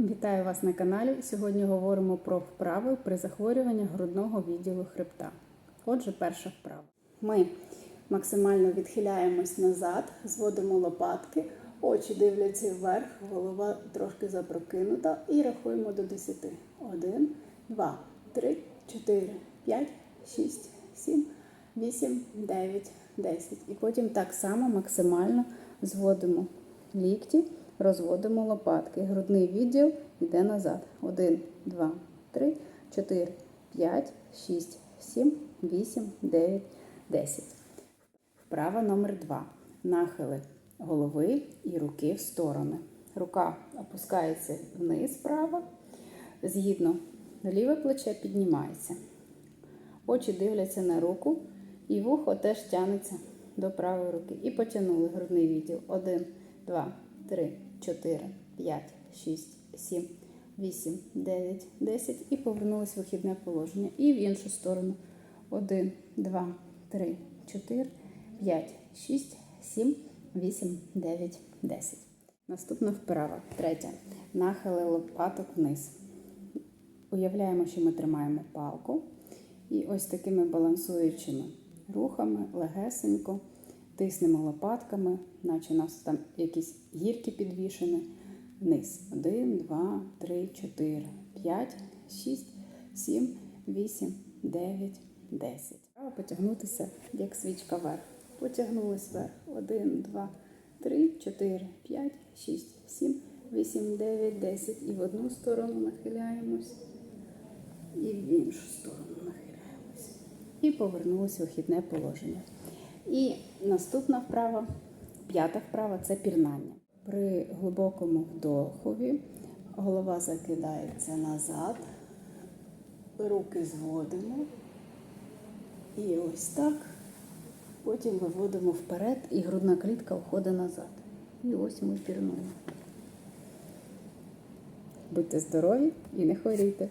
Вітаю вас на каналі. Сьогодні говоримо про вправи при захворюванні грудного відділу хребта. Отже, перша вправа. Ми максимально відхиляємось назад, зводимо лопатки, очі дивляться вверх, голова трошки запрокинута і рахуємо до 10. 1, 2, 3, 4, 5, 6, 7, 8, 9, 10. І потім так само максимально зводимо лікті, розводимо лопатки. Грудний відділ йде назад. 1, 2, 3, 4, 5, 6, 7, 8, 9, 10. Вправа номер 2. Нахили голови і руки в сторони. Рука опускається вниз вправо, згідно ліве плече піднімається. Очі дивляться на руку, і вухо теж тягнеться до правої руки. І потягнули грудний відділ. 1, 2, 3, 4, 5, 6, 7, 8, 9, 10. І повернулись в вихідне положення. І в іншу сторону. 1, 2, 3, 4, 5, 6, 7, 8, 9, 10. Наступна вправа. Третя. Нахили лопаток вниз. Уявляємо, що ми тримаємо палку. І ось такими балансуючими рухами легесенько тиснемо лопатками, наче у нас там якісь гірки підвішені. Вниз. 1, 2, 3, 4, 5, 6, 7, 8, 9, 10. Треба потягнутися, як свічка вверх. Потягнулись вверх. 1, 2, 3, 4, 5, 6, 7, 8, 9, 10. І в одну сторону нахиляємось, і в іншу сторону нахиляємось. І повернулися в вихідне положення. І наступна вправа, п'ята вправа це пірнання. При глибокому вдохові голова закидається назад, руки зводимо. І ось так. Потім виводимо вперед, і грудна клітка входить назад. І ось ми пірнуємо. Будьте здорові і не хворійте.